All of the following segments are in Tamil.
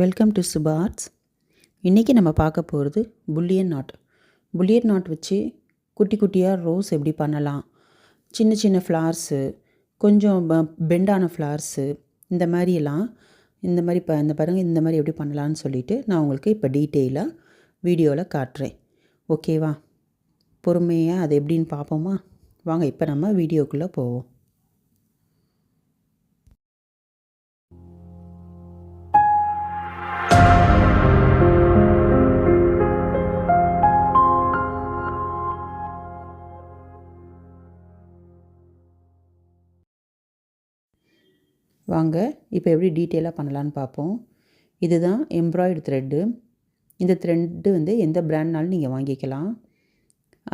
வெல்கம் டு சுபார்ட்ஸ் இன்றைக்கி நம்ம பார்க்க போகிறது புல்லியன் நாட் புல்லியன் நாட் வச்சு குட்டி குட்டியாக ரோஸ் எப்படி பண்ணலாம்? சின்ன சின்ன ஃப்ளார்ஸு கொஞ்சம் பெண்டான ஃப்ளார்ஸு இந்த மாதிரியெல்லாம் இந்த மாதிரி இப்போ இந்த பாருங்கள் இந்த மாதிரி எப்படி பண்ணலான்னு சொல்லிவிட்டு நான் உங்களுக்கு இப்போ டீட்டெயிலாக வீடியோவில் காட்டுறேன். ஓகேவா பொறுமையாக அது எப்படின்னு பார்ப்போமா? வாங்க இப்போ நம்ம வீடியோக்குள்ளே போவோம். வாங்க இப்போ எப்படி டீட்டெயிலாக பண்ணலான்னு பார்ப்போம் இதுதான் எம்ப்ராய்டு த்ரெட்டு இந்த த்ரெட்டு வந்து எந்த பிராண்ட்னாலும் நீங்கள் வாங்கிக்கலாம்.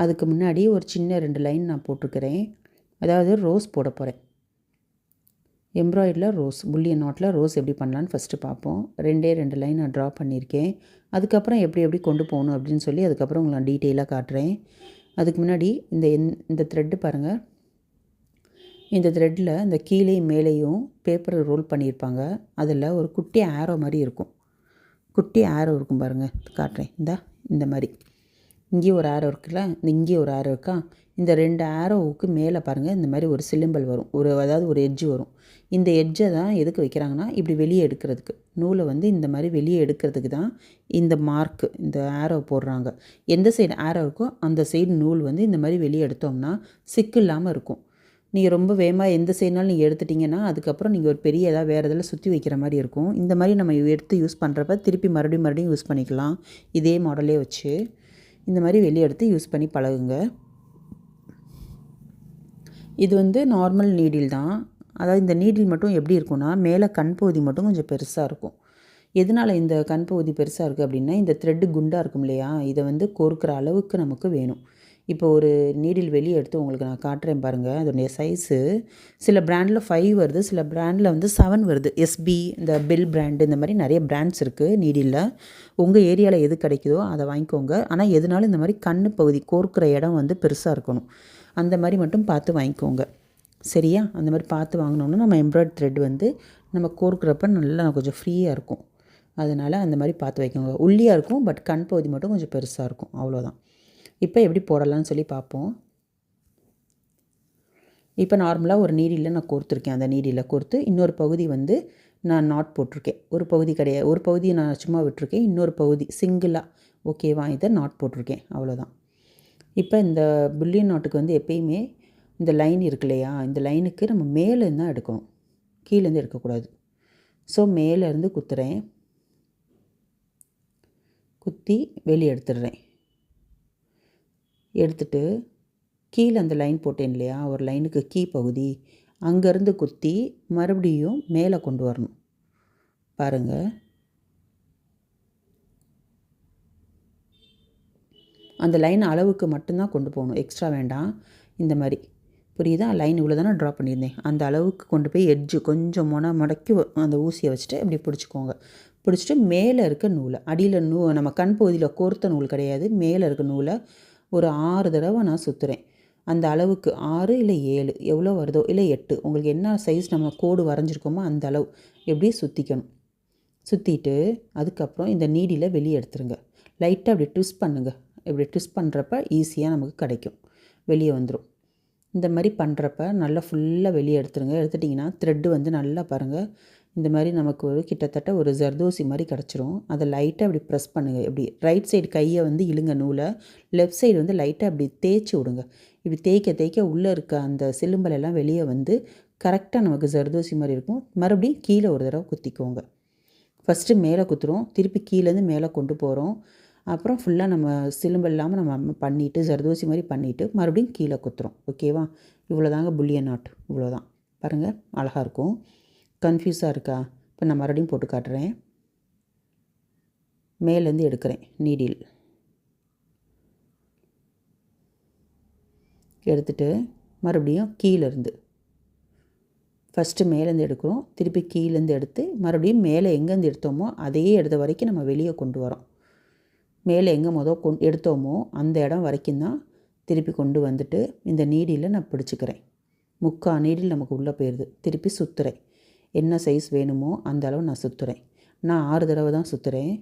அதுக்கு முன்னாடி ஒரு சின்ன ரெண்டு லைன் நான் போட்டிருக்கிறேன். அதாவது ரோஸ் போட போகிறேன் எம்ப்ராய்டில் ரோஸ் புல்லியன் நாட்டில் ரோஸ் எப்படி பண்ணலான்னு ஃபஸ்ட்டு பார்ப்போம் ரெண்டே ரெண்டு லைன் நான் ட்ரா பண்ணியிருக்கேன். அதுக்கப்புறம் எப்படி எப்படி கொண்டு போகணும் அப்படின்னு சொல்லி அதுக்கப்புறம் உங்களை நான் டீட்டெயிலாக காட்டுறேன். அதுக்கு முன்னாடி இந்த இந்த த்ரெட்டு பாருங்கள் இந்த த்ரெட்டில் இந்த கீழேயும் மேலேயும் பேப்பரை ரோல் பண்ணியிருப்பாங்க. அதில் ஒரு குட்டி ஆரோ மாதிரி இருக்கும். குட்டி ஆரோ இருக்கும் பாருங்கள் காட்டுறேன். இந்த இந்த மாதிரி. இங்கேயும் ஒரு ஆரோ இருக்குல்ல? இந்த இங்கேயும் ஒரு ஆரோ இருக்கா? இந்த ரெண்டு ஆரோவுக்கு மேலே பாருங்கள் இந்த மாதிரி ஒரு சிலிம்பல் வரும். ஒரு அதாவது ஒரு எட்ஜு வரும். இந்த எட்ஜை தான் எதுக்கு வைக்கிறாங்கன்னா இப்படி வெளியே எடுக்கிறதுக்கு. நூலை வந்து இந்த மாதிரி வெளியே எடுக்கிறதுக்கு தான் இந்த மார்க்கு இந்த ஆரோ போடுறாங்க. எந்த சைடு ஆரோ இருக்கோ அந்த சைடு நூல் வந்து இந்த மாதிரி வெளியே எடுத்தோம்னா சிக்கு இல்லாமல் இருக்கும். நீங்கள் ரொம்ப வேகமாக எந்த சைடுனாலும் நீங்கள் எடுத்துட்டிங்கன்னா அதுக்கப்புறம் நீங்கள் ஒரு பெரிய ஏதாவது வேறு இதில் சுற்றி வைக்கிற மாதிரி இருக்கும். இந்த மாதிரி நம்ம எடுத்து யூஸ் பண்ணுறப்ப திருப்பி மறுபடியும் மறுபடியும் யூஸ் பண்ணிக்கலாம். இதே மாடலே வச்சு. இந்த மாதிரி வெளியே எடுத்து யூஸ் பண்ணி பழகுங்க. இது வந்து நார்மல் நீடில் தான். அதாவது இந்த நீடில் மட்டும் எப்படி இருக்கும்னா மேலே கண் பகுதி மட்டும் கொஞ்சம் பெருசாக இருக்கும். எதனால் இந்த கண் பகுதி பெருசாக இருக்குது அப்படின்னா இந்த த்ரெட்டு குண்டாக இருக்கும் இல்லையா? இதை வந்து கோர்க்குற அளவுக்கு நமக்கு வேணும். இப்போ ஒரு நீடில் வெளியே எடுத்து உங்களுக்கு நான் காட்டுறேன் பாருங்கள் அதனுடைய சைஸு சில ப்ராண்டில் ஃபைவ் வருது சில ப்ராண்டில் வந்து செவன் வருது. எஸ்பி இந்த பெல் பிராண்டு இந்த மாதிரி நிறைய பிராண்ட்ஸ் இருக்குது நீடிலில் உங்கள் ஏரியாவில் எது கிடைக்குதோ அதை வாங்கிக்கோங்க. ஆனால் எதுனாலும் இந்த மாதிரி கண் பகுதி கோர்க்குற இடம் வந்து பெருசாக இருக்கணும். அந்த மாதிரி மட்டும் பார்த்து வாங்கிக்கோங்க. சரியா? அந்த மாதிரி பார்த்து வாங்கினோம்னா நம்ம எம்ப்ராய்ட் த்ரெட் வந்து நம்ம கோர்க்குறப்ப நல்லா கொஞ்சம் ஃப்ரீயாக இருக்கும். அதனால் அந்த மாதிரி பார்த்து வைக்கோங்க உள்ளியாக இருக்கும் பட் கண் பகுதி மட்டும் கொஞ்சம் பெருசாக இருக்கும். அவ்வளோதான் இப்போ எப்படி போடலாம்னு சொல்லி பார்ப்போம். இப்போ நார்மலாக ஒரு நீடியில் நான் கோர்த்துருக்கேன். அந்த நீடியில் கோர்த்து இன்னொரு பகுதி வந்து நான் நாட் போட்டிருக்கேன். ஒரு பகுதி கிடையாது ஒரு பகுதியை நான் சும்மா விட்டுருக்கேன். இன்னொரு பகுதி சிங்கிளாக ஓகேவா இதை நாட் போட்டிருக்கேன். அவ்வளோதான் இப்போ இந்த புல்லியன் நாட்டுக்கு வந்து எப்பயுமே இந்த லைன் இருக்கு இல்லையா? இந்த லைனுக்கு நம்ம மேலேருந்து தான் எடுக்கணும். கீழேருந்து எடுக்கக்கூடாது. ஸோ மேலேருந்து குத்துறேன். குத்தி வெளியே எடுத்துடுறேன். எடுத்துட்டு கீழே அந்த லைன் போட்டேன் இல்லையா? ஒரு லைனுக்கு கீ பகுதி. அங்கேருந்து குத்தி மறுபடியும் மேலே கொண்டு வரணும். பாருங்கள் அந்த லைன் அளவுக்கு மட்டும்தான் கொண்டு போகணும். எக்ஸ்ட்ரா வேண்டாம். இந்த மாதிரி. புரியுதா? லைன் இவ்வளோ தானே ட்ரா பண்ணியிருந்தேன். அந்த அளவுக்கு கொண்டு போய் எட்ஜு கொஞ்சம் மொன முடக்கி அந்த ஊசியை வச்சுட்டு இப்படி பிடிச்சிக்கோங்க. பிடிச்சிட்டு மேலே இருக்க நூலை. அடியில் நூ நம்ம கண் பகுதியில் கோர்த்த நூல் கிடையாது. மேலே இருக்க நூலை ஒரு ஆறு தடவை நான் சுற்றுறேன் அந்த அளவுக்கு ஆறு இல்லை ஏழு எவ்வளோ வருதோ இல்லை எட்டு உங்களுக்கு என்ன சைஸ் நம்ம கோடு வரைஞ்சிருக்கோமோ அந்த அளவு எப்படி சுற்றிக்கணும் சுற்றிட்டு அதுக்கப்புறம் இந்த நீடியில் வெளியே எடுத்துருங்க. லைட்டாக அப்படி ட்விஸ்ட் பண்ணுங்கள் இப்படி ட்விஸ்ட் பண்ணுறப்ப ஈஸியாக நமக்கு கிடைக்கும். வெளியே வந்துடும் இந்த மாதிரி பண்ணுறப்ப நல்லா ஃபுல்லாக வெளியே எடுத்துருங்க. எடுத்துட்டிங்கன்னா த்ரெட்டு வந்து நல்லா பாருங்கள் இந்த மாதிரி நமக்கு ஒரு கிட்டத்தட்ட ஒரு ஜர்தோசி மாதிரி கிடச்சிரும். அதை லைட்டாக அப்படி ப்ரெஸ் பண்ணுங்கள் இப்படி ரைட் சைடு கையை வந்து இழுங்க நூலை. லெஃப்ட் சைடு வந்து லைட்டாக அப்படி தேய்ச்சி விடுங்க. இப்படி தேய்க்க தேய்க்க உள்ளே இருக்க அந்த சிலும்பலெல்லாம் வெளியே வந்து கரெக்டாக நமக்கு ஜர்தோசி மாதிரி இருக்கும். மறுபடியும் கீழே ஒரு தடவை குத்திக்கோங்க. ஃபஸ்ட்டு மேலே குத்துறோம். திருப்பி கீழேருந்து மேலே கொண்டு போகிறோம் அப்புறம் ஃபுல்லாக நம்ம சிலும்பு இல்லாமல் நம்ம பண்ணிவிட்டு ஜர்தோசி மாதிரி பண்ணிவிட்டு மறுபடியும் கீழே குத்துறோம். ஓகேவா இவ்வளோதாங்க புல்லியன் நாட் இவ்வளோ தான் பாருங்கள் அழகாக இருக்கும். கன்ஃபியூஸாக இருக்கா? இப்போ நான் மறுபடியும் போட்டு காட்டுறேன். மேலேருந்து எடுக்கிறேன் நீடில் எடுத்துட்டு மறுபடியும் கீழேருந்து. ஃபஸ்ட்டு மேலேருந்து எடுக்கிறோம் திருப்பி கீழேருந்து எடுத்து மறுபடியும் மேலே எங்கேருந்து எடுத்தோமோ அதையே எடுத்த வரைக்கும் நம்ம வெளியே கொண்டு வரோம். மேலே எங்கே மொதல் கொண் எடுத்தோமோ அந்த இடம் வரைக்கும் தான் திருப்பி கொண்டு வந்துட்டு இந்த நீடியில் நான் பிடிச்சிக்கிறேன். முக்கால் நீடில் நமக்கு உள்ளே போயிடுது திருப்பி சுற்றுறேன் என்ன சைஸ் வேணுமோ அந்த அளவு நான் சுற்றுறேன் நான் ஆறு தடவை தான் சுற்றுறேன்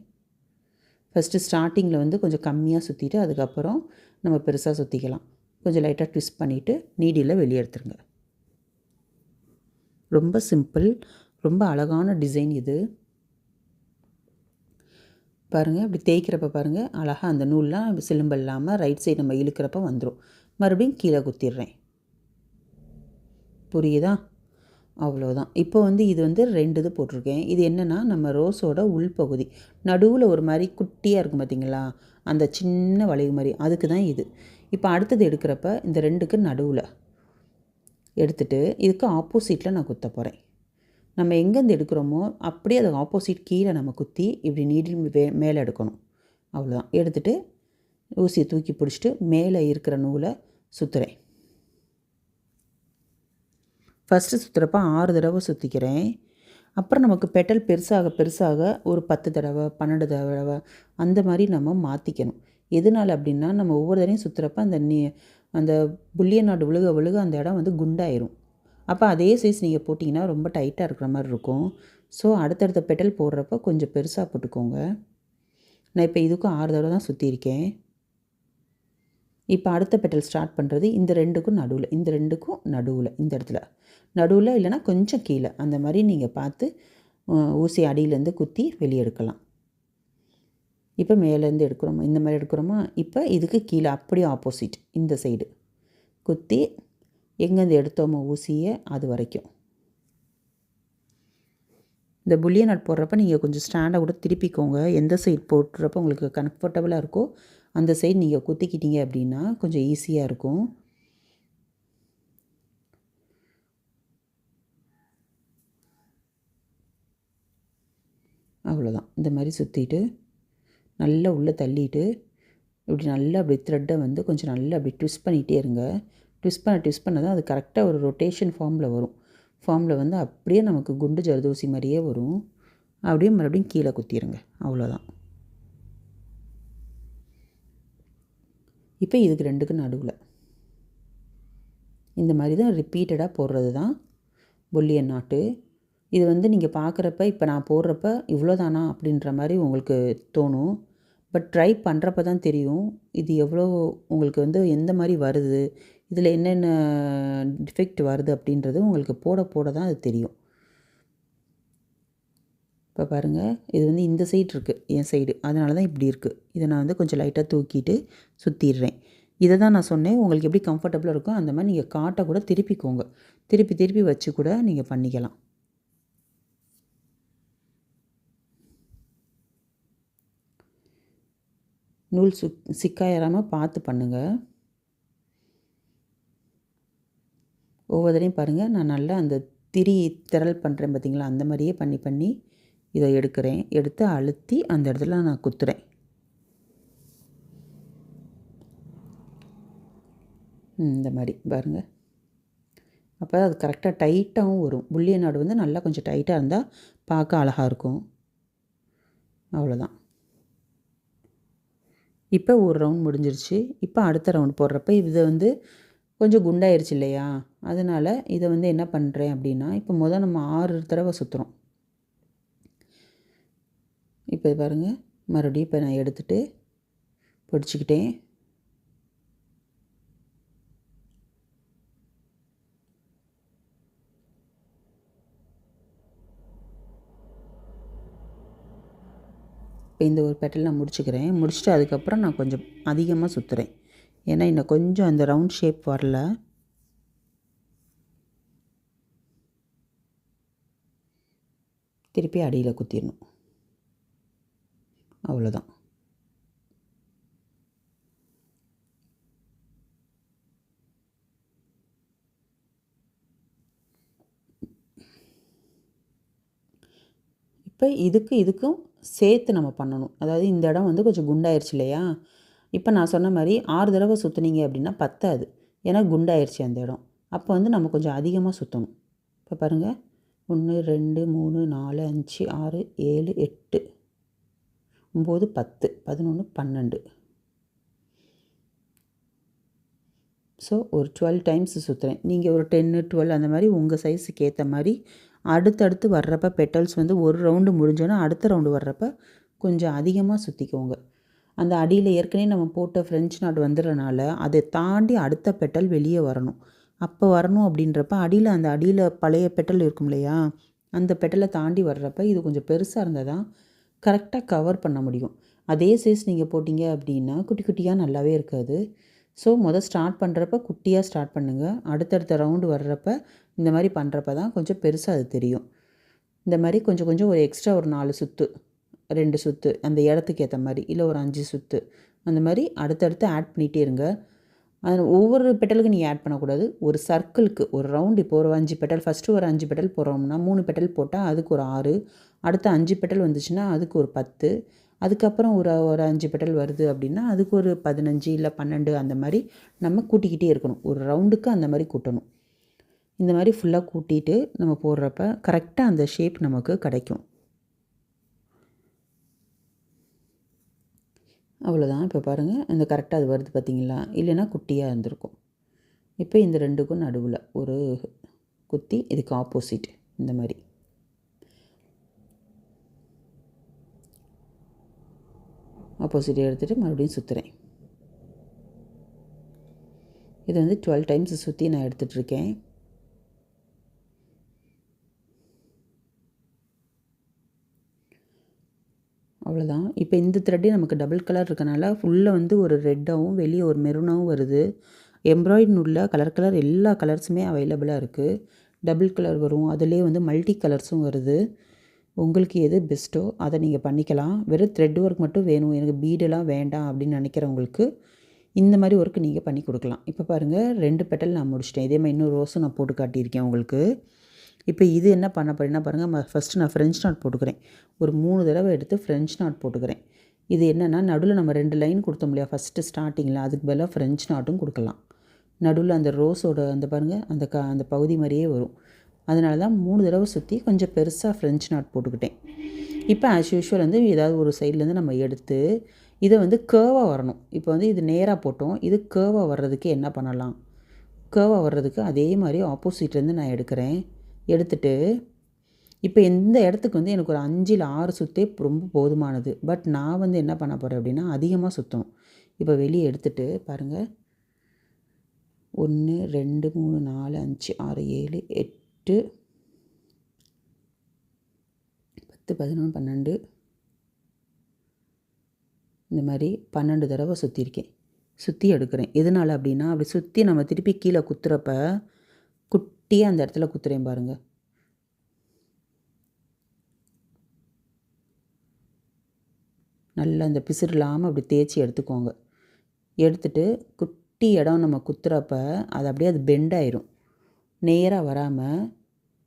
ஃபஸ்ட்டு ஸ்டார்டிங்கில் வந்து கொஞ்சம் கம்மியாக சுற்றிட்டு அதுக்கப்புறம் நம்ம பெருசாக சுற்றிக்கலாம் கொஞ்சம் லைட்டாக ட்விஸ்ட் பண்ணிவிட்டு நீடியில் வெளியே எடுத்துருங்க. ரொம்ப சிம்பிள் ரொம்ப அழகான டிசைன் இது. பாருங்கள் இப்படி தேய்க்கிறப்ப பாருங்கள் அழகாக அந்த நூல்லாம் சிலும்பு இல்லாமல் ரைட் சைடு நம்ம இழுக்கிறப்ப வந்துடும் மறுபடியும் கீழே குத்திடுறேன். புரியுதா? அவ்வளோதான் இப்போ வந்து இது வந்து ரெண்டு இது போட்டிருக்கேன். இது என்னென்னா நம்ம ரோஸோட உள்பகுதி நடுவில் ஒரு மாதிரி குட்டியாக இருக்கும் பார்த்தீங்களா அந்த சின்ன வளைவு மாதிரி. அதுக்கு தான் இது. இப்போ அடுத்தது எடுக்கிறப்ப இந்த ரெண்டுக்கு நடுவில் எடுத்துகிட்டு இதுக்கு ஆப்போசிட்டில் நான் குத்த போகிறேன் நம்ம எங்கேருந்து எடுக்கிறோமோ அப்படியே அது ஆப்போசிட் கீழே நம்ம குத்தி இப்படி நீடில் வே மேலே எடுக்கணும். அவ்வளோதான் எடுத்துகிட்டு ஊசியை தூக்கி பிடிச்சிட்டு மேலே இருக்கிற நூலை சுற்றுறேன் ஃபஸ்ட்டு சுற்றுறப்ப ஆறு தடவை சுற்றிக்கிறேன் அப்புறம் நமக்கு பெட்டல் பெருசாக பெருசாக ஒரு பத்து தடவை பன்னெண்டு தடவை அந்த மாதிரி நம்ம மாற்றிக்கணும் எதனால் அப்படின்னா நம்ம ஒவ்வொரு தடவையும் சுற்றுறப்ப அந்த நீ அந்த புள்ளிய நாடு விழுக விழுக அந்த இடம் வந்து குண்டாயிரும். அப்போ அதே சைஸ் நீங்கள் போட்டிங்கன்னா ரொம்ப டைட்டாக இருக்கிற மாதிரி இருக்கும். ஸோ அடுத்தடுத்த பெட்டல் போடுறப்ப கொஞ்சம் பெருசாக போட்டுக்கோங்க. நான் இப்போ இதுக்கும் ஆறு தடவை தான் சுற்றியிருக்கேன் இப்போ அடுத்த பெட்டல் ஸ்டார்ட் பண்ணுறது இந்த ரெண்டுக்கும் நடுவில் இந்த ரெண்டுக்கும் நடுவில் இந்த இடத்துல. நடுவில் இல்லைனா கொஞ்சம் கீழே. அந்த மாதிரி நீங்கள் பார்த்து ஊசி அடியிலேருந்து குத்தி வெளியே எடுக்கலாம். இப்போ மேலேருந்து எடுக்கிறோமா? இந்த மாதிரி எடுக்கிறோமா? இப்போ இதுக்கு கீழே அப்படியே ஆப்போசிட் இந்த சைடு குத்தி எங்கேருந்து எடுத்தோமோ ஊசியை அது வரைக்கும். இந்த புள்ளிய நட் போடுறப்ப நீங்கள் கொஞ்சம் ஸ்டாண்டாக கூட திருப்பிக்கோங்க. எந்த சைடு போட்டுறப்ப உங்களுக்கு கம்ஃபர்டபுளாக இருக்கோ அந்த சைடு நீங்கள் குத்திக்கிட்டீங்க அப்படின்னா கொஞ்சம் ஈஸியாக இருக்கும். அவ்வளோதான் இந்த மாதிரி சுற்றிட்டு நல்லா உள்ளே தள்ளிட்டு இப்படி நல்லா அப்படி த்ரெட்டை வந்து கொஞ்சம் நல்லா அப்படி ட்விஸ்ட் பண்ணிகிட்டே இருங்க. ட்விஸ்ட் பண்ண ட்விஸ்ட் பண்ண தான் அது கரெக்டாக ஒரு ரொட்டேஷன் ஃபார்மில் வரும். ஃபார்மில் வந்து அப்படியே நமக்கு குண்டு ஜர்தோசி மாதிரியே வரும். அப்படியே மறுபடியும் கீழே குத்திடுங்க அவ்வளோதான் இப்போ இதுக்கு ரெண்டுக்கு நடுவில். இந்த மாதிரி தான் ரிப்பீட்டடாக போடுறது தான் பொல்லியன் நாட்டு. இது வந்து நீங்கள் பார்க்குறப்ப இப்போ நான் போடுறப்ப இவ்வளோதானா அப்படின்ற மாதிரி உங்களுக்கு தோணும். பட் ட்ரை பண்ணுறப்ப தான் தெரியும். இது எவ்வளோ உங்களுக்கு வந்து எந்த மாதிரி வருது? இதில் என்னென்ன டிஃபெக்ட் வருது அப்படின்றது உங்களுக்கு போட போட தான் அது தெரியும். இப்போ பாருங்கள் இது வந்து இந்த சைடு இருக்குது என் சைடு அதனால தான் இப்படி இருக்குது இதை நான் வந்து கொஞ்சம் லைட்டாக தூக்கிட்டு சுற்றிடுறேன் இதை தான் நான் சொன்னேன் உங்களுக்கு எப்படி கம்ஃபர்டபுளாக இருக்கோ அந்த மாதிரி நீங்கள் காட்டை கூட திருப்பிக்கோங்க. திருப்பி திருப்பி வச்சு கூட நீங்கள் பண்ணிக்கலாம். நூல் சு சிக்காயிராமல் பார்த்து பண்ணுங்கள் ஒவ்வொருத்தரையும் பாருங்கள் நான் நல்லா அந்த திரி திரள் பண்ணுறேன் பார்த்திங்களா அந்த மாதிரியே பண்ணி பண்ணி இதை எடுக்கிறேன். எடுத்து அழுத்தி அந்த இடத்துல நான் குத்துறேன். இந்த மாதிரி. பாருங்கள் அப்போ அது கரெக்டாக டைட்டாகவும் வரும். புள்ளிய நாடு வந்து நல்லா கொஞ்சம் டைட்டாக இருந்தால் பார்க்க அழகாக இருக்கும். அவ்வளோதான் இப்போ ஒரு ரவுண்ட் முடிஞ்சிருச்சு. இப்போ அடுத்த ரவுண்ட் போடுறப்ப இதை வந்து கொஞ்சம் குண்டாயிருச்சு இல்லையா? அதனால் இதை வந்து என்ன பண்ணுறேன் அப்படின்னா இப்போ முதல் நம்ம ஆறு தடவை சுற்றுறோம் இப்போ பாருங்கள் மறுபடியும் இப்போ நான் எடுத்துகிட்டு பிடிச்சிக்கிட்டேன். இப்போ இந்த ஒரு பெட்டல் நான் முடிச்சுக்கிறேன். முடிச்சுட்டு அதுக்கப்புறம் நான் கொஞ்சம் அதிகமாக சுற்றுறேன் ஏன்னா இன்னும் கொஞ்சம் அந்த ரவுண்ட் ஷேப் வரல. திருப்பி அடியில் குத்திடணும். அவ்வளோதான் இப்போ இதுக்கு இதுக்கும் சேர்த்து நம்ம பண்ணணும். அதாவது இந்த இடம் வந்து கொஞ்சம் குண்டாயிருச்சு இல்லையா? இப்போ நான் சொன்ன மாதிரி ஆறு தடவை சுற்றுனீங்க அப்படின்னா பத்தாது. ஏன்னா குண்டாயிருச்சு அந்த இடம். அப்போ வந்து நம்ம கொஞ்சம் அதிகமாக சுற்றணும் இப்போ பாருங்கள் ஒன்று ரெண்டு மூணு நாலு அஞ்சு ஆறு ஏழு எட்டு. ஒம்பது பத்து பதினொன்று பன்னெண்டு. ஸோ ஒரு டுவெல் டைம்ஸ் சுற்றுறேன் நீங்கள் ஒரு டென்னு டுவெல் அந்த மாதிரி உங்கள் சைஸுக்கு ஏற்ற மாதிரி அடுத்தடுத்து வர்றப்ப பெட்டல்ஸ் வந்து ஒரு ரவுண்டு முடிஞ்சோன்னா அடுத்த ரவுண்டு வர்றப்ப கொஞ்சம் அதிகமாக சுற்றிக்கோங்க அந்த அடியில் ஏற்கனவே நம்ம போட்ட ஃப்ரெஞ்ச் நாட் வந்துடுறனால அதை தாண்டி அடுத்த பெட்டல் வெளியே வரணும். அப்போ வரணும் அப்படின்றப்ப அடியில் அந்த அடியில் பழைய பெட்டல் இருக்கும் இல்லையா? அந்த பெட்டலை தாண்டி வர்றப்ப இது கொஞ்சம் பெருசாக இருந்தால் தான் கரெக்டாக கவர் பண்ண முடியும். அதே சைஸ் நீங்கள் போட்டிங்க அப்படின்னா குட்டி குட்டியாக நல்லாவே இருக்காது. ஸோ மொதல் ஸ்டார்ட் பண்ணுறப்ப குட்டியாக ஸ்டார்ட் பண்ணுங்கள் அடுத்தடுத்த ரவுண்டு வர்றப்ப இந்த மாதிரி பண்ணுறப்ப தான் கொஞ்சம் பெருசாக அது தெரியும். இந்த மாதிரி கொஞ்சம் கொஞ்சம் ஒரு எக்ஸ்ட்ரா ஒரு நாலு சுற்று ரெண்டு சுற்று அந்த இடத்துக்கு ஏற்ற மாதிரி இல்லை ஒரு அஞ்சு சுற்று அந்த மாதிரி அடுத்தடுத்து ஆட் பண்ணிகிட்டே இருங்க. அதில் ஒவ்வொரு பெட்டலுக்கு நீ ஆட் பண்ணக்கூடாது. ஒரு சர்க்கிளுக்கு ஒரு ரவுண்ட் இப்போ ஒரு அஞ்சு பெட்டல் ஃபஸ்ட்டு ஒரு அஞ்சு பெட்டல் போடுறோம்னா மூணு பெட்டல் போட்டால் அதுக்கு ஒரு ஆறு அடுத்த அஞ்சு பெட்டல் வந்துச்சுன்னா அதுக்கு ஒரு பத்து அதுக்கப்புறம் ஒரு ஒரு அஞ்சு பெட்டல் வருது அப்படின்னா அதுக்கு ஒரு பதினஞ்சு இல்லை பன்னெண்டு அந்த மாதிரி நம்ம கூட்டிக்கிட்டே இருக்கணும். ஒரு ரவுண்டுக்கு அந்த மாதிரி கூட்டணும். இந்த மாதிரி ஃபுல்லாக கூட்டிகிட்டு நம்ம போடுறப்ப கரெக்டாக அந்த ஷேப் நமக்கு கிடைக்கும். அவ்வளோதான் இப்போ பாருங்கள் இந்த கரெக்டாக அது வருது பார்த்தீங்களா இல்லைன்னா குட்டியாக இருந்திருக்கும். இப்போ இந்த ரெண்டுக்கும் நடுவில் ஒரு குத்தி இதுக்கு ஆப்போசிட் இந்த மாதிரி. ஆப்போசிட் எடுத்துகிட்டு மறுபடியும் சுற்றுறேன் இது வந்து டுவெல் டைம்ஸ் சுற்றி நான் எடுத்துகிட்ருக்கேன் அவ்வளோதான் இப்போ இந்த த்ரெட்டே நமக்கு டபுள் கலர் இருக்கனால ஃபுல்லாக வந்து ஒரு ரெட்டாகவும் வெளியே ஒரு மெரூனாகவும் வருது. எம்ப்ராய்டு நூலில் கலர் கலர் எல்லா கலர்ஸுமே அவைலபிளாக இருக்குது டபுள் கலர் வரும். அதிலே வந்து மல்டி கலர்ஸும் வருது. உங்களுக்கு எது பெஸ்ட்டோ அதை நீங்கள் பண்ணிக்கலாம். வெறும் த்ரெட் ஒர்க் மட்டும் வேணும். எனக்கு பீடெல்லாம் வேண்டாம் அப்படின்னு நினைக்கிறவங்களுக்கு இந்த மாதிரி ஒர்க் நீங்கள் பண்ணி கொடுக்கலாம். இப்போ பாருங்கள் ரெண்டு பெட்டல் நான் முடிச்சிட்டேன். இதே மாதிரி இன்னும் ரோஸும் நான் போட்டு காட்டியிருக்கேன் உங்களுக்கு. இப்போ இது என்ன பண்ண போகிறேன்னா பாருங்கள் ஃபஸ்ட்டு நான் ஃப்ரெஞ்ச் நாட் போட்டுக்கிறேன். ஒரு மூணு தடவை எடுத்து ஃப்ரெஞ்ச் நாட் போட்டுக்கிறேன். இது என்னென்னா நடுவில் நம்ம ரெண்டு லைன் கொடுத்தோம் இல்லையா ஃபஸ்ட்டு ஸ்டார்டிங்கில் அதுக்கு பதிலாக ஃப்ரெஞ்ச் நாட்டும் கொடுக்கலாம். நடுவில் அந்த ரோஸோட அந்த பாருங்கள் அந்த க அந்த பகுதி மாதிரியே வரும். அதனால தான் மூணு தடவை சுற்றி கொஞ்சம் பெருசாக ஃப்ரெஞ்ச் நாட் போட்டுக்கிட்டேன். இப்போ ஆஸ் யூஷுவல் வந்து ஏதாவது ஒரு சைட்லேருந்து நம்ம எடுத்து இதை வந்து கேர்வாக வரணும். இப்போ வந்து இது நேராக போட்டோம் இது கேர்வாக வர்றதுக்கு என்ன பண்ணலாம்? கேர்வாக வர்றதுக்கு அதே மாதிரி ஆப்போசிட்லேருந்து நான் எடுக்கிறேன். எடுத்துட்டு இப்போ இந்த இடத்துக்கு வந்து எனக்கு ஒரு அஞ்சில் ஆறு சுற்றே ரொம்ப போதுமானது. பட் நான் வந்து என்ன பண்ண போகிறேன் அப்படின்னா அதிகமாக சுற்றணும் இப்போ வெளியே எடுத்துகிட்டு பாருங்கள் ஒன்று ரெண்டு மூணு நாலு அஞ்சு ஆறு ஏழு எட்டு பத்து பதினொன்று பன்னெண்டு. இந்த மாதிரி பன்னெண்டு தடவை சுற்றிருக்கேன் சுற்றி எடுக்கிறேன். எதனால் அப்படின்னா அப்படி சுற்றி நம்ம திருப்பி கீழே குத்துறப்ப குட்டியாக அந்த இடத்துல குத்துறேன் பாருங்கள் நல்லா அந்த பிசுறு இல்லாமல் அப்படி தேய்ச்சி எடுத்துக்கோங்க. எடுத்துட்டு குட்டி இடம் நம்ம குத்துறப்ப அது அப்படியே அது பெண்ட் ஆயிரும். நேராக வராமல்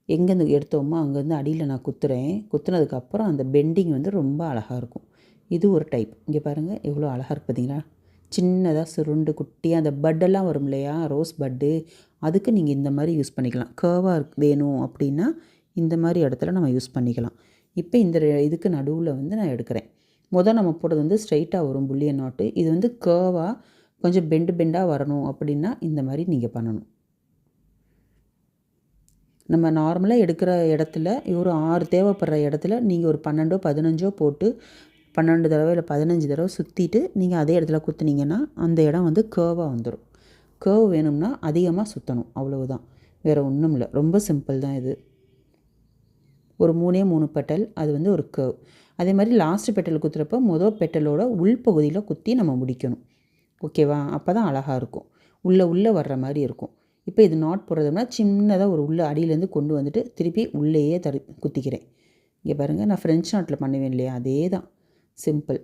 எங்கேருந்து எடுத்தோமோ அங்கேருந்து அடியில் நான் குத்துறேன். குத்துனதுக்கப்புறம் அந்த பெண்டிங் வந்து ரொம்ப அழகாக இருக்கும். இது ஒரு டைப் இங்கே பாருங்கள் எவ்வளோ அழகாக இருக்குது பார்த்தீங்களா சின்னதாக சுருண்டு குட்டியாக அந்த பட்டெல்லாம் வரும் இல்லையா? ரோஸ் பட்டு அதுக்கு நீங்கள் இந்த மாதிரி யூஸ் பண்ணிக்கலாம். கேர்வாக வேணும் அப்படின்னா இந்த மாதிரி இடத்துல நம்ம யூஸ் பண்ணிக்கலாம். இப்போ இந்த இதுக்கு நடுவில் வந்து நான் எடுக்கிறேன். முதல் நம்ம போடுறது வந்து ஸ்ட்ரைட்டாக வரும் புள்ளிய நாட்டு இது வந்து கேர்வாக கொஞ்சம் பெண்டு பெண்டாக வரணும் அப்படின்னா இந்த மாதிரி நீங்கள் பண்ணணும். நம்ம நார்மலாக எடுக்கிற இடத்துல ஒரு ஆறு தேவைப்படுற இடத்துல நீங்கள் ஒரு பன்னெண்டோ பதினஞ்சோ போட்டு பன்னெண்டு தடவை இல்லை பதினஞ்சு தடவை சுற்றிட்டு நீங்கள் அதே இடத்துல குத்துனீங்கன்னா அந்த இடம் வந்து கேர்வாக வந்துடும் கேர்வ் வேணும்னா அதிகமாக சுற்றணும் அவ்வளவுதான். வேறு ஒன்றும் இல்லை. ரொம்ப சிம்பிள் தான் இது. ஒரு மூணே மூணு பெட்டல் அது வந்து ஒரு கேர்வ் அதே மாதிரி லாஸ்ட் பெட்டல் குத்துறப்ப மொதல் பெட்டலோட உள்பகுதியில் குத்தி நம்ம முடிக்கணும். ஓகேவா அப்போ தான் அழகாக இருக்கும். உள்ளே உள்ளே வர்ற மாதிரி இருக்கும். இப்போ இது நாட் போடுறதுனா சின்னதாக ஒரு உள்ள அடியிலேருந்து கொண்டு வந்துட்டு திருப்பி உள்ளேயே தரு குத்திக்கிறேன். இங்கே பாருங்கள் நான் ஃப்ரெஞ்ச் நாட்டில் பண்ணுவேன் இல்லையா? அதே தான் சிம்பிள்.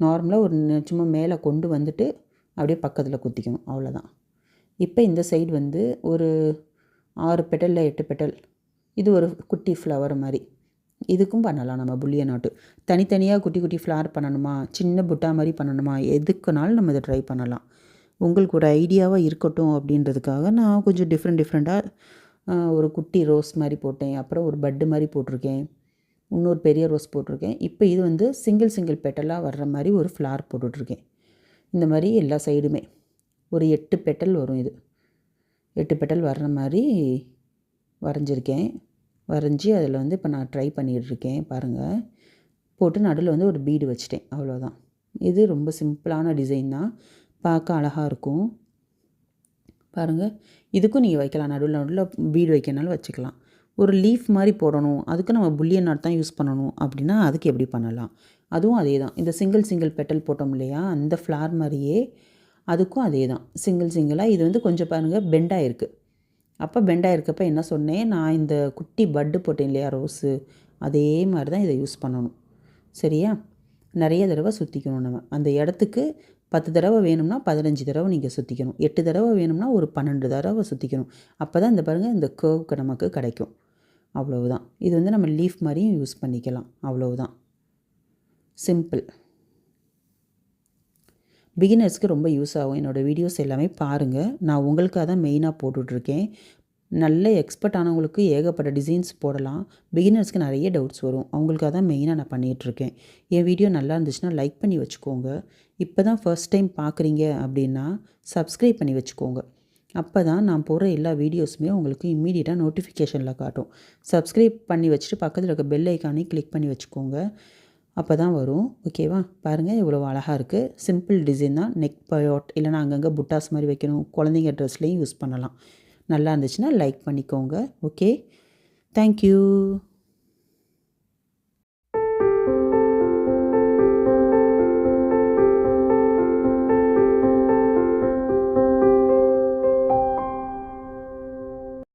நார்மலாக ஒரு சும்மா மேலே கொண்டு வந்துட்டு அப்படியே பக்கத்தில் குத்திக்கணும். அவ்வளோதான் இப்போ இந்த சைடு வந்து ஒரு ஆறு பெட்டலில் எட்டு பெட்டல். இது ஒரு குட்டி ஃப்ளவர் மாதிரி. இதுக்கும் பண்ணலாம் நம்ம புள்ளிய நாட்டு. தனித்தனியாக குட்டி குட்டி ஃப்ளவர் பண்ணணுமா? சின்ன புட்டா மாதிரி பண்ணணுமா? எதுக்குனாலும் நம்ம இதை ட்ரை பண்ணலாம். உங்களுக்கு ஒரு ஐடியாவாக இருக்கட்டும் அப்படின்றதுக்காக நான் கொஞ்சம் டிஃப்ரெண்ட் டிஃப்ரெண்ட்டாக ஒரு குட்டி ரோஸ் மாதிரி போட்டேன். அப்புறம் ஒரு பட்டு மாதிரி போட்டிருக்கேன். இன்னொரு பெரிய ரோஸ் போட்டிருக்கேன். இப்போ இது வந்து சிங்கிள் சிங்கிள் பெட்டலாக வர்ற மாதிரி ஒரு ஃப்ளார் போட்டுட்ருக்கேன். இந்த மாதிரி எல்லா சைடுமே ஒரு எட்டு பெட்டல் வரும் இது. எட்டு பெட்டல் வர்ற மாதிரி வரைஞ்சிருக்கேன். வரைஞ்சி அதில் வந்து இப்போ நான் ட்ரை பண்ணிகிட்ருக்கேன் பாருங்கள் போட்டு நடுவில் வந்து ஒரு பீடு வச்சுட்டேன். அவ்வளோதான். இது ரொம்ப சிம்பிளான டிசைன் தான். பார்க்க அழகாக இருக்கும். பாருங்கள் இதுக்கும் நீங்கள் வைக்கலாம். நடுவில் நடுவில் பீடு வைக்கனாலும் வச்சுக்கலாம். ஒரு லீஃப் மாதிரி போடணும். அதுக்கு நம்ம புல்லியன் நாட் தான் யூஸ் பண்ணணும். அப்படின்னா அதுக்கு எப்படி பண்ணலாம்? அதுவும் அதே தான். இந்த சிங்கிள் சிங்கிள் பெட்டல் போட்டோம் இல்லையா? அந்த ஃப்ளார் மாதிரியே அதுக்கும் அதே தான். சிங்கிள் சிங்கிளாக இது வந்து கொஞ்சம் பாருங்கள் பெண்டாக இருக்குது அப்போ பெண்டாக இருக்கப்ப என்ன சொன்னேன்? நான் இந்த குட்டி பட்டு போட்டேன் இல்லையா ரோஸு அதே மாதிரி தான் இதை யூஸ் பண்ணணும். சரியா? நிறைய தடவை சுற்றிக்கணும் நம்ம. அந்த இடத்துக்கு பத்து தடவை வேணும்னா பதினஞ்சு தடவை நீங்கள் சுற்றிக்கணும் எட்டு தடவை வேணும்னா ஒரு பன்னெண்டு தடவை சுற்றிக்கணும் அப்போ தான் இந்த பாருங்கள் இந்த கேர்வுக்கு நமக்கு கிடைக்கும். அவ்வளவுதான். இது வந்து நம்ம லீஃப் மாதிரியும் யூஸ் பண்ணிக்கலாம். அவ்வளவுதான். சிம்பிள் பிகினர்ஸ்க்கு ரொம்ப யூஸ் ஆகும். என்னோடய வீடியோஸ் எல்லாமே பாருங்கள் நான் உங்களுக்காக தான் மெயினாக போட்டுட்ருக்கேன். நல்ல எக்ஸ்பர்ட் ஆனவங்களுக்கு ஏகப்பட்ட டிசைன்ஸ் போடலாம். பிகினர்ஸ்க்கு நிறைய டவுட்ஸ் வரும். அவங்களுக்காக தான் மெயினாக நான் பண்ணிகிட்ருக்கேன் என் வீடியோ நல்லா இருந்துச்சுன்னா லைக் பண்ணி வச்சுக்கோங்க. இப்போ தான் ஃபர்ஸ்ட் டைம் பார்க்குறீங்க அப்படின்னா சப்ஸ்கிரைப் பண்ணி வச்சுக்கோங்க. அப்போ தான் நான் போடுற எல்லா வீடியோஸுமே உங்களுக்கு இம்மீடியட்டாக நோட்டிஃபிகேஷனில் காட்டும். சப்ஸ்கிரைப் பண்ணி வச்சுட்டு பக்கத்தில் இருக்க பெல் ஐக்கானே கிளிக் பண்ணி வச்சுக்கோங்க. அப்போ தான் வரும் ஓகேவா பாருங்கள் இவ்வளோ அழகாக இருக்குது சிம்பிள் டிசைன் தான். நெக் பயோட் இல்லைனா அங்கங்கே புட்டாஸ் மாதிரி வைக்கணும். குழந்தைங்க ட்ரெஸ்லேயும் யூஸ் பண்ணலாம். நல்லா இருந்துச்சுன்னா லைக் பண்ணிக்கோங்க. Okay thank you